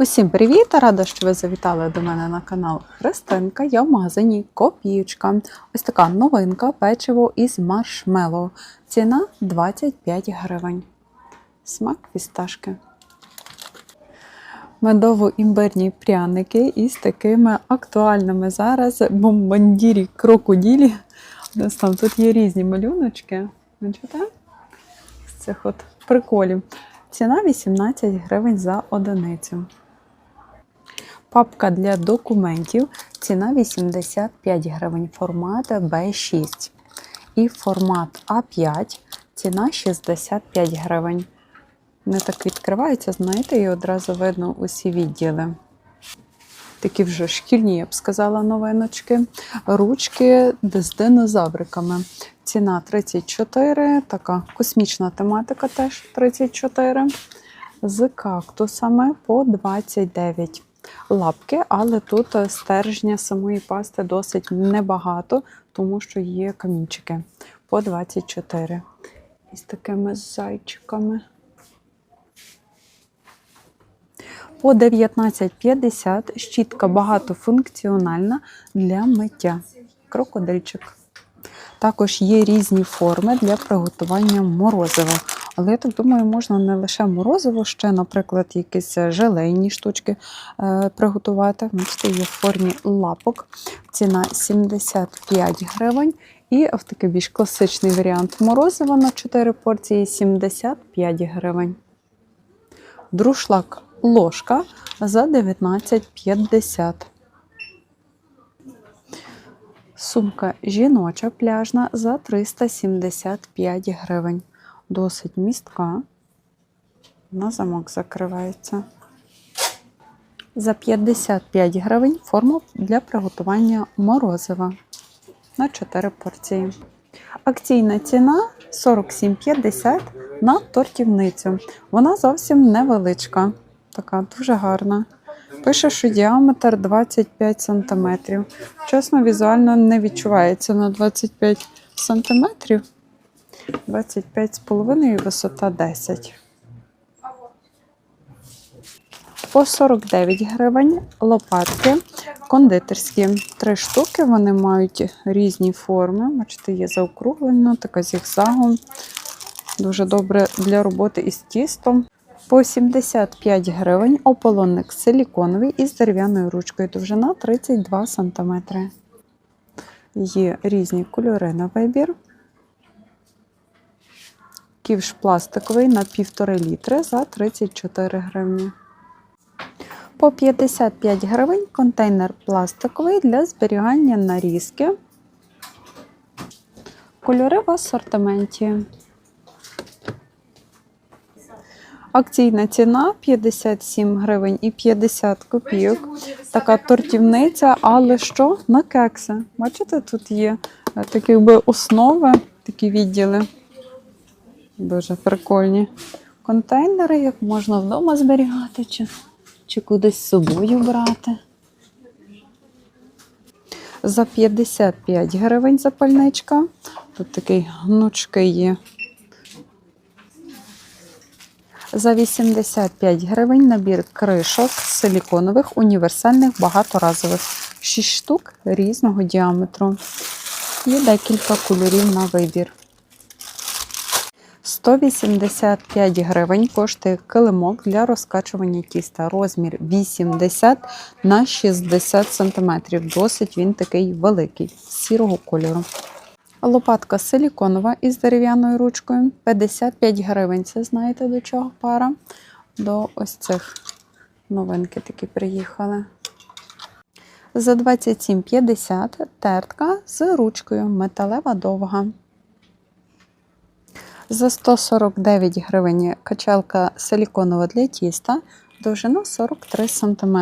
Усім привіт! Рада, що ви завітали до мене на канал Христинка. Я в магазині Копіючка. Ось така новинка печиво із маршмеллоу. Ціна 25 гривень. Смак фісташки. Медово-імбирні пряники із такими актуальними зараз бомбандірі крокоділі. Там тут є різні малюночки. Бачите? З цих от приколів. Ціна 18 гривень за одиницю. Папка для документів. Ціна 85 гривень. Формат B6. І формат А5. Ціна 65 гривень. Вони так відкриваються, знаєте, і одразу видно усі відділи. Такі вже шкільні, я б сказала, новиночки. Ручки з динозавриками. Ціна 34, така космічна тематика теж 34. З кактусами по 29 лапки, але тут стержня самої пасти досить небагато, тому що є камінчики по 24. І з такими зайчиками. По 19,50 щітка багатофункціональна для миття. Крокодильчик. Також є різні форми для приготування морозива. Але я так думаю, можна не лише морозиво, ще, наприклад, якісь желейні штучки е, приготувати. Бачите, є в формі лапок. Ціна 75 гривень. І в такий більш класичний варіант морозива на 4 порції 75 гривень. Друшлак ложка за 19,50. Сумка жіноча пляжна за 375 гривень. Досить містка. На замок закривається. За 55 гривень форма для приготування морозива на 4 порції. Акційна ціна 47,50 на тортівницю. Вона зовсім невеличка, така дуже гарна. Пише, що діаметр 25 см. Чесно, візуально не відчувається на 25 см. 25,5 і висота 10. По 49 гривень лопатки кондитерські. Три штуки. Вони мають різні форми. Бачите, є заокруглена, така зігзагом. Дуже добре для роботи із тістом. По 75 гривень ополонник силіконовий із дерев'яною ручкою. Довжина 32 см. Є різні кольори на вибір. Ківш пластиковий на 1,5 літри за 34 гривні. По 55 гривень контейнер пластиковий для зберігання нарізки. Кольори в асортименті. Акційна ціна 57 гривень і 50 копійок. Така тортівниця, але що? На кекси. Бачите, тут є е, такі якби основи, такі відділи. Дуже прикольні. Контейнери, як можна вдома зберігати, чи, чи кудись з собою брати. За 55 гривень запальничка. Тут такий гнучкий є. За 85 гривень набір кришок силіконових, універсальних, багаторазових. 6 штук різного діаметру. Є декілька кольорів на вибір. 185 гривень коштує килимок для розкачування тіста. Розмір 80 на 60 см. Досить він такий великий, сірого кольору. Лопатка силіконова із дерев'яною ручкою 55 гривень. Це знаєте до чого пара? До ось цих новинки такі приїхали. За 27,50 тертка з ручкою металева довга. За 149 гривень качалка силіконова для тіста, довжина 43 см.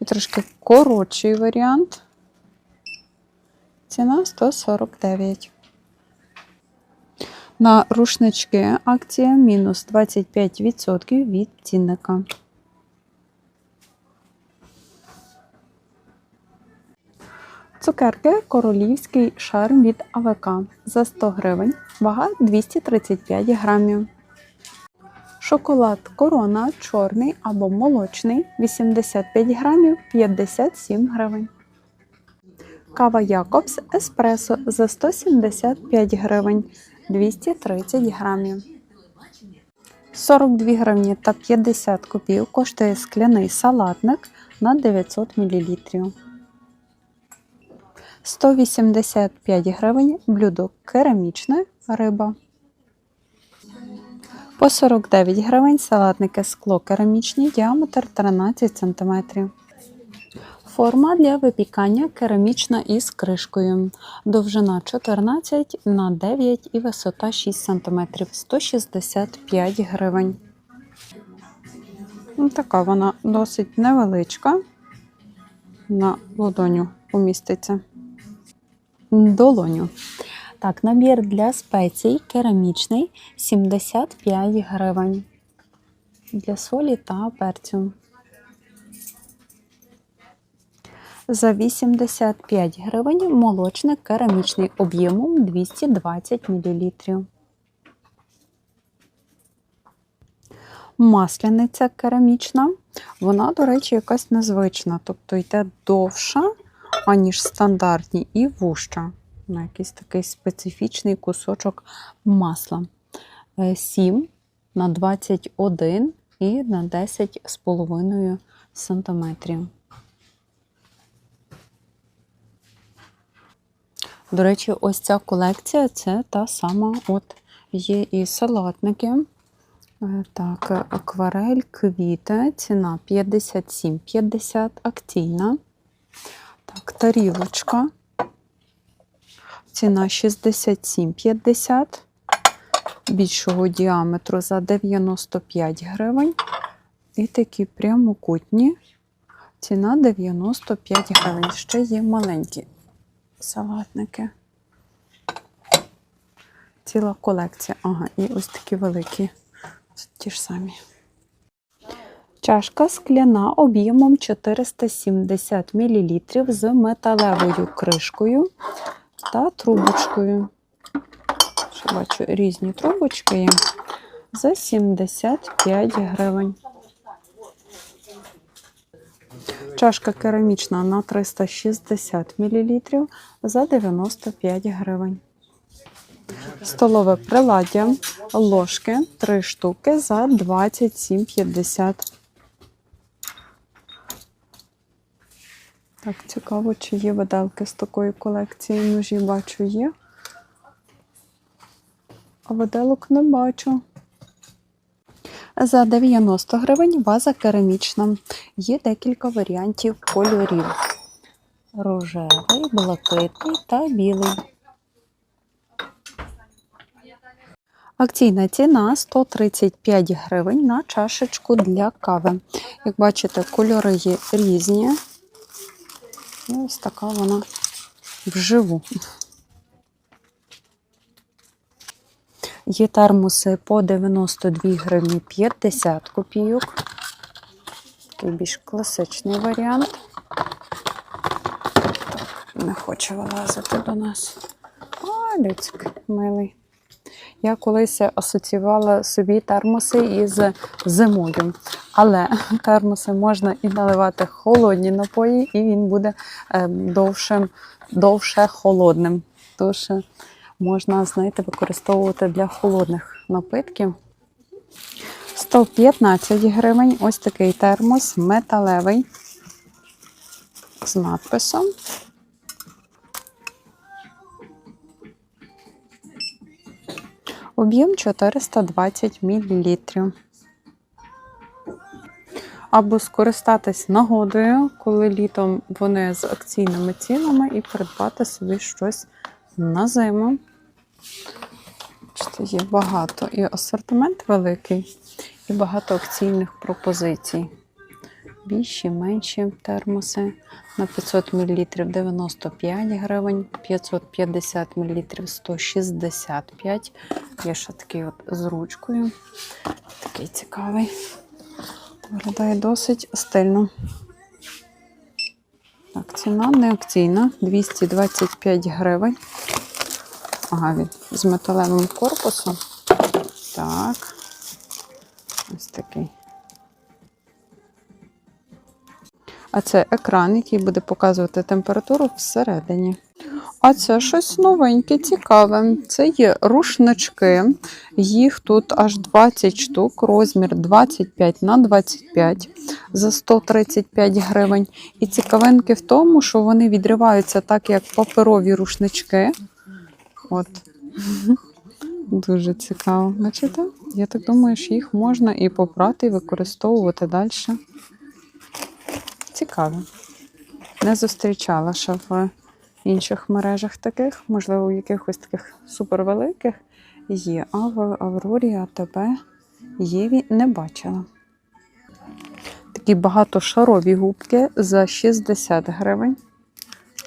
І трошки коротший варіант. Ціна 149. На рушнички акція мінус 25% від цінника. Цукерки королівський шарм від АВК за 100 гривень, вага 235 грамів. Шоколад корона чорний або молочний 85 грамів 57 гривень. Кава Якобс Еспресо за 175 гривень 230 грамів. 42 гривні та 50 копійок коштує скляний салатник на 900 мл. 185 гривень блюдо керамічне риба. По 49 гривень салатники скло керамічні, діаметр 13 см. Форма для випікання керамічна із кришкою. Довжина 14 на 9 і висота 6 см 165 гривень. Ну, Така вона досить невеличка. На ладоню поміститься. Долоню. Так, набір для спецій керамічний 75 гривень. Для солі та перцю. За 85 гривень молочник керамічний об'ємом 220 мл. Масляниця керамічна. Вона, до речі, якась незвична, тобто йде довша, аніж стандартні, і вужча. На якийсь такий специфічний кусочок масла. 7 на 21 і на 10,5 см. До речі, ось ця колекція це та сама, от є і салатники. Е, Так, акварель, квіти, ціна 57,50 акційна. Так, тарілочка. Ціна 67,50. Більшого діаметру за 95 гривень. І такі прямокутні. Ціна 95 гривень. Ще є маленькі салатники. Ціла колекція. Ага, і ось такі великі. Ті ж самі. Чашка скляна об'ємом 470 мл з металевою кришкою та трубочкою. Ще бачу різні трубочки за 75 гривень. Чашка керамічна на 360 мл за 95 гривень. Столове приладдя, ложки 3 штуки за 27,50. Так, цікаво, чи є виделки з такої колекції. Ножі бачу є. А виделок не бачу. За 90 гривень ваза керамічна. Є декілька варіантів кольорів: рожевий, блакитний та білий. Акційна ціна 135 гривень на чашечку для кави. Як бачите, кольори є різні. І ось така вона вживу. Є термоси по 92 гривні 50 копійок. Такий більш класичний варіант. Не хоче вилазити до нас. О, Люцик милий. Я колись асоціювала собі термоси із зимою. Але термоси можна і наливати холодні напої, і він буде ем, довше, довше холодним. Тож е, можна, знаєте, використовувати для холодних напитків. 115 гривень. Ось такий термос металевий з надписом. Об'єм 420 мл. Або скористатись нагодою, коли літом вони з акційними цінами, і придбати собі щось на зиму. Бачите, є багато і асортимент великий, і багато акційних пропозицій. Більші, менші термоси на 500 мл 95 гривень, 550 мл 165. Є ще такий от з ручкою. Такий цікавий. Виглядає досить стильно. Так, ціна не акційна 225 гривень. Ага, він з металевим корпусом. Так. ось такий. А це екран, який буде показувати температуру всередині. А це щось новеньке, цікаве. Це є рушнички. Їх тут аж 20 штук, розмір 25 на 25 за 135 гривень. І цікавинки в тому, що вони відриваються так, як паперові рушнички. От. Дуже цікаво. Бачите? Я так думаю, що їх можна і попрати, і використовувати далі. Цікаво. Не зустрічала ще в інших мережах таких, можливо, у якихось таких супервеликих є. А в Аврорі АТБ Єві не бачила. Такі багатошарові губки за 60 гривень.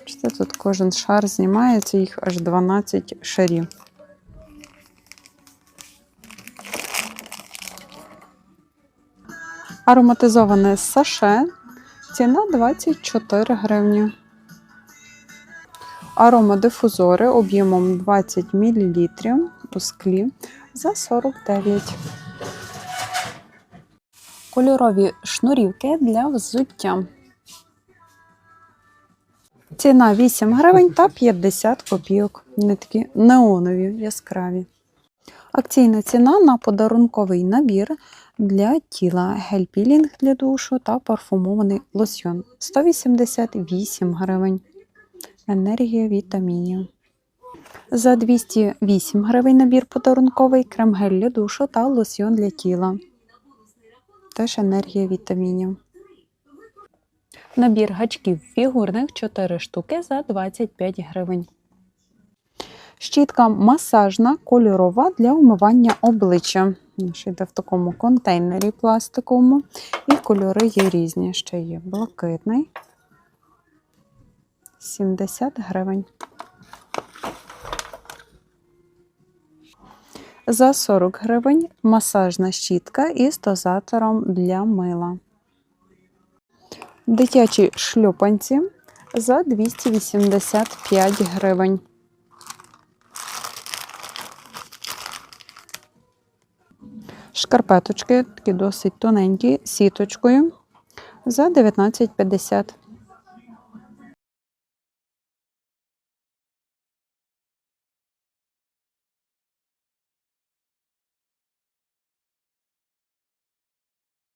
Бачите, тут кожен шар знімається, їх аж 12 шарів. Ароматизоване саше. Ціна 24 гривні. Аромадифузори об'ємом 20 мл у склі за 49. Кольорові шнурівки для взуття. Ціна 8 гривень та 50 копійок. Вони такі неонові, яскраві. Акційна ціна на подарунковий набір для тіла гель-пілінг для душу та парфумований лосьйон 188 гривень. Енергія вітамінів. За 208 гривень набір подарунковий крем-гель для душу та лосьйон для тіла. Теж енергія вітамінів. Набір гачків фігурних 4 штуки за 25 гривень. Щітка масажна кольорова для умивання обличчя. Ще йде в такому контейнері пластиковому. І кольори є різні. Ще є блакитний. 70 гривень. За 40 гривень масажна щітка із дозатором для мила. Дитячі шльопанці за 285 гривень. Шкарпеточки такі досить тоненькі, сіточкою за 19,50.